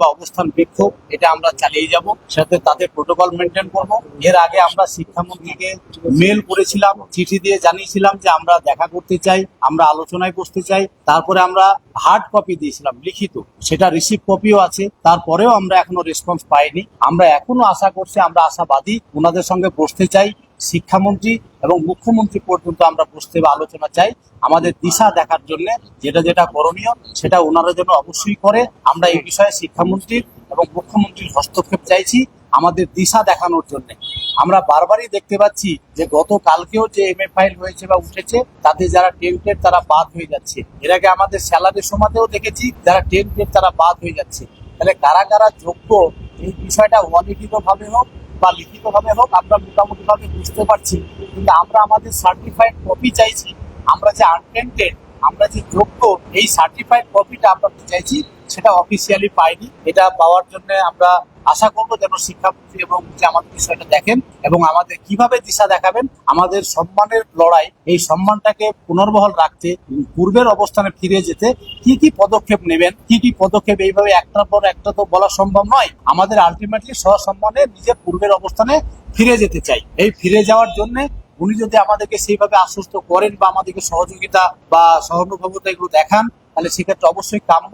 বা অবস্থান বিক্ষোভ এটা আমরা চালিয়ে যাব। সাথে তাদের প্রোটোকল মেনটেন করব। এর আগে আমরা শিক্ষামন্ত্রীকে মেল করেছিলাম, চিঠি দিয়ে জানিয়েছিলাম যে আমরা দেখা করতে চাই, আমরা আলোচনায় বসতে চাই। তারপরে আমরা হার্ড কপি দিয়েছিলাম, লিখিত। সেটা রিসিভ কপিও আছে। তারপরেও আমরা এখনও রেসপন্স পাইনি। আমরা এখনও আশা করছি, আমরা আশাবাদী, ওনাদের সঙ্গে বসতে চাই। শিক্ষামন্ত্রী এবং মুখ্যমন্ত্রী পর্যন্ত আমরা বসতে বা আলোচনা চাই। আমাদের দিশা দেখার জন্য যেটা যেটা করণীয় সেটা ওনারা যেন অবশ্যই করে। আমরা এই বিষয়ে শিক্ষামন্ত্রীর এবং মুখ্যমন্ত্রীর হস্তক্ষেপ চাইছি আমাদের দিশা দেখানোর জন্য। আমরা বারবারই দেখতে পাচ্ছি যে গতকালকেও যে এম ফাইল হয়েছে বা উঠেছে, তাতে যারা টেন্টেড তারা বাদ হয়ে যাচ্ছে। এর আগে আমাদের স্যালারির সময়তেও দেখেছি যারা টেন্টেড তারা বাদ হয়ে যাচ্ছে। তাহলে কারা কারা যোগ্য এই বিষয়টা অলিখিত ভাবে হোক বা লিখিতভাবে হোক, আমরা মোটামুটিভাবে বুঝতে পারছি। কিন্তু আমরা আমাদের সার্টিফাইড কপি চাইছি, আমরা যে আনটেন্টেড আমরা যে যোগ্য, এই সার্টিফাইড কপিটা আমরা চাইছি সেটা অফিসিয়ালি পাইনি। এটা পাওয়ার জন্য আমরা আশা করব যেন শিক্ষামন্ত্রী এবং আমাদের বিষয়টা দেখেন এবং আমাদের কীভাবে দিশা দেখাবেন, আমাদের সম্মানের লড়াই, এই সম্মানটাকে পুনর্বহাল রাখতে, পূর্বের অবস্থানে ফিরে যেতে কি কি পদক্ষেপ নেবেন, কি কি পদক্ষেপ এইভাবে একটার পর একটা তো বলা সম্ভব নয়, আমাদের আলটিমেটলি সসম্মানে নিজের পূর্বের অবস্থানে ফিরে যেতে চাই। এই ফিরে যাওয়ার জন্য উনি যদি আমাদেরকে সেইভাবে আশ্বস্ত করেন বা আমাদেরকে সহযোগিতা বা সহানুভবতা এগুলো দেখান, তাহলে সেক্ষেত্রে অবশ্যই কাম্য।